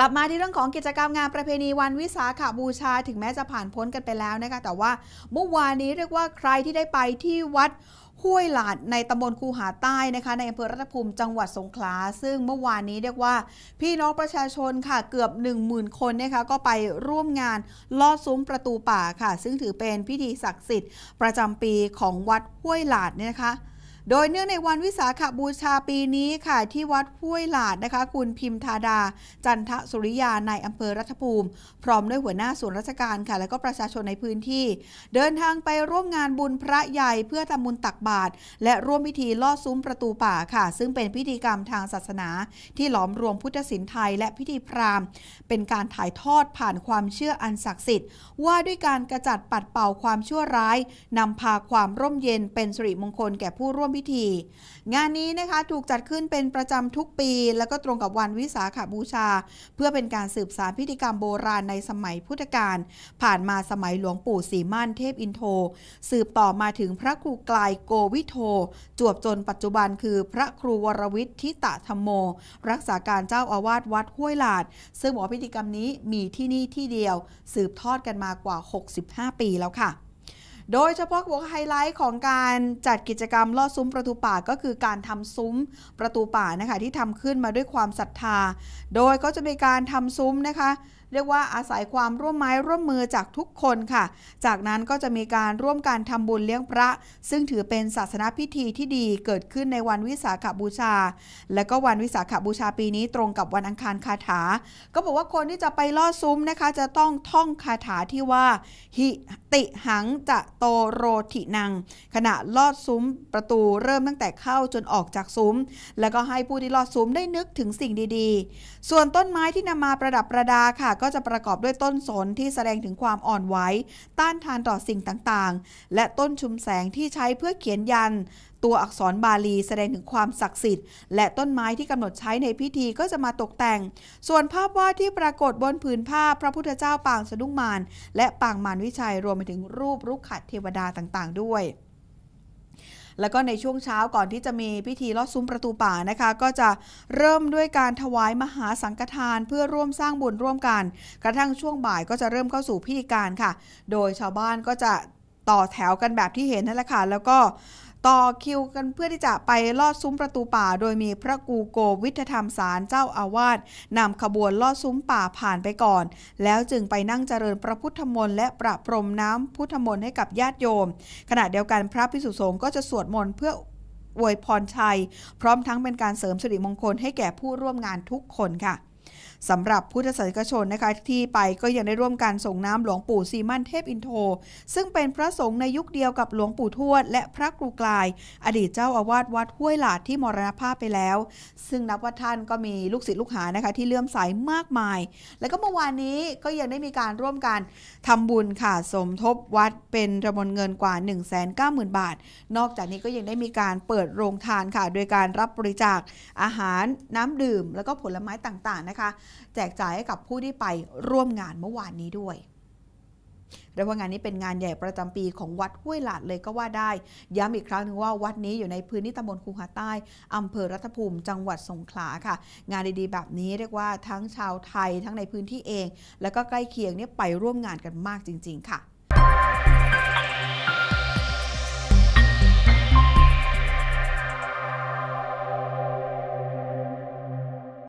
ลับมาที่เรื่องของกิจกรรมงานประเพณีวันวิสาขบูชาถึงแม้จะผ่านพ้นกันไปแล้วนะคะแต่ว่าเมื่อวานนี้เรียกว่าใครที่ได้ไปที่วัดห้วยหลาดในตำบลคูหาใต้นะคะในอำเภอรัตภูมิจังหวัดสงขลา ซึ่งเมื่อวานนี้เรียกว่า พี่น้องประชาชนค่ะเกือบ 10,000 คนนะคะก็ไปร่วมงานลอดซุ้มประตูป่าค่ะ ซึ่งถือเป็นพิธีศักดิ์สิทธิ์ประจำปีของวัดห้วยหลาดเนี่ยนะคะ โดยเนื่องในวันวิสาขบูชาปีนี้ค่ะ ที่วัดห้วยหลาดนะคะ คุณพิมธาดา จันทสุริยาในอำเภอรัฐภูมิ พร้อมด้วยหัวหน้าส่วนราชการค่ะ และก็ประชาชนในพื้นที่ เดินทางไปร่วมงานบุญพระใหญ่เพื่อทำบุญตักบาตรและร่วมพิธีลอดซุ้มประตูป่าค่ะ ซึ่งเป็นพิธีกรรมทางศาสนา ที่หลอมรวมพุทธศิลป์ไทยและพิธีพราหมณ์ เป็นการถ่ายทอดผ่านความเชื่ออันศักดิ์สิทธิ์ ว่าด้วยการกระจัดปัดเป่าความชั่วร้ายนำพาความร่มเย็นเป็นสิริมงคลแก่ผู้ร่วมพิธี งานนี้นะคะถูกจัดขึ้นเป็นประจำทุกปี แล้วก็ตรงกับวันวิสาขบูชา เพื่อเป็นการสืบสานพิธีกรรมโบราณในสมัยพุทธกาลผ่านมาสมัยหลวงปู่สีม่านเทพอินโท สืบต่อมาถึงพระครูกลายโกวิโท จวบจนปัจจุบันคือพระครูวรวิทย์ทิตะธรรมโม รักษาการเจ้าอาวาสวัดห้วยหลาด ซึ่งบอกพิธีกรรมนี้มีที่นี่ที่เดียว สืบทอดกันมากว่า 65 ปีแล้วค่ะ โดยเฉพาะหัวไฮไลท์ของการจัดกิจกรรมลอดซุ้มประตูป่าก็คือการทำซุ้มประตูป่านะคะที่ทำขึ้นมาด้วยความศรัทธา โดยก็จะมีการทำซุ้มนะคะ เรียกว่าอาศัยความร่วมไม้ร่วมมือจากทุกคนค่ะ จากนั้นก็จะมีการร่วมการทำบุญเลี้ยงพระ ซึ่งถือเป็นศาสนาพิธีที่ดีเกิดขึ้นในวันวิสาขบูชา และก็วันวิสาขบูชาปีนี้ตรงกับวันอังคารคาถา ก็บอกว่าคนที่จะไปลอดซุ้มนะคะ จะต้องท่องคาถาที่ว่า หิติหังจะโตโรถินัง ขณะลอดซุ้มประตูเริ่มตั้งแต่เข้าจนออกจากซุ้ม แล้วก็ให้ผู้ที่ลอดซุ้มได้นึกถึงสิ่งดีๆ ส่วนต้นไม้ที่นำมาประดับประดาค่ะก็จะประกอบด้วยต้นสนที่แสดงถึงความอ่อนไหวต้านทานต่อสิ่งต่างๆ และต้นชุมแสงที่ใช้เพื่อเขียนยัน ตัวอักษรบาลีแสดงถึงความศักดิ์สิทธิ์ และต้นไม้ที่กำหนดใช้ในพิธีก็จะมาตกแต่ง ส่วนภาพวาดที่ปรากฏบนผืนผ้าพระพุทธเจ้าปางสะดุ้งมารและปางมารวิชัยรวมไปถึงรูปรุกขเทวดาต่างๆ ด้วย แล้วก็ในช่วงเช้าก่อนที่จะมีพิธีลอดซุ้มประตูป่านะคะ ก็จะเริ่มด้วยการถวายมหาสังฆทาน เพื่อร่วมสร้างบุญร่วมกัน กระทั่งช่วงบ่ายก็จะเริ่มเข้าสู่พิธีการค่ะ โดยชาวบ้านก็จะต่อแถวกันแบบที่เห็นนั่นแหละค่ะแล้วก็ ต่อคิวกันเพื่อที่จะไปลอดซุ้มประตูป่า โดยมีพระกูโกวิทธรรมสารเจ้าอาวาสนำขบวนลอดซุ้มป่าผ่านไปก่อน แล้วจึงไปนั่งเจริญพระพุทธมนต์และประพรมน้ำพุทธมนต์ให้กับญาติโยม ขณะเดียวกันพระพิสุสงฆ์ก็จะสวดมนต์เพื่ออวยพรชัย พร้อมทั้งเป็นการเสริมสิริมงคลให้แก่ผู้ร่วมงานทุกคนค่ะ สำหรับพุทธศาสนิกชนนะคะที่ไปก็ยังได้ร่วมการส่งน้ำหลวงปู่ซีมั่นเทพอินโท ซึ่งเป็นพระสงฆ์ในยุคเดียวกับหลวงปู่ทวด และพระครูกลาย อดีตเจ้าอาวาสวัดห้วยหลาดที่มรณภาพไปแล้ว ซึ่งนับว่าท่านก็มีลูกศิษย์ลูกหานะคะที่เลื่อมใสมากมาย แล้วก็เมื่อวานนี้ก็ยังได้มีการร่วมกันทำบุญค่ะสมทบวัดเป็นจำนวนเงินกว่า 1 9 0 0 0 0 บาท นอกจากนี้ก็ยังได้มีการเปิดโรงทานค่ะ โดยการรับบริจาคอาหารน้ำดื่ม แล้วก็ผลไม้ต่างๆนะคะแจกจ่ายให้กับผู้ที่ไปร่วมงานเมื่อวานนี้ด้วยเรียกว่างานนี้เป็นงานใหญ่ประจำปีของวัดห้วยหลาดเลยก็ว่าได้ ย้ำอีกครั้งหนึ่งว่าวัดนี้อยู่ในพื้นที่ตำบลคูหาใต้อำเภอรัตภูมิ จังหวัดสงขลาค่ะ งานดีๆ แบบนี้เรียกว่าทั้งชาวไทยทั้งในพื้นที่เอง และก็ใกล้เคียงเนี่ยไปร่วมงานกันมากจริง ๆ ค่ะ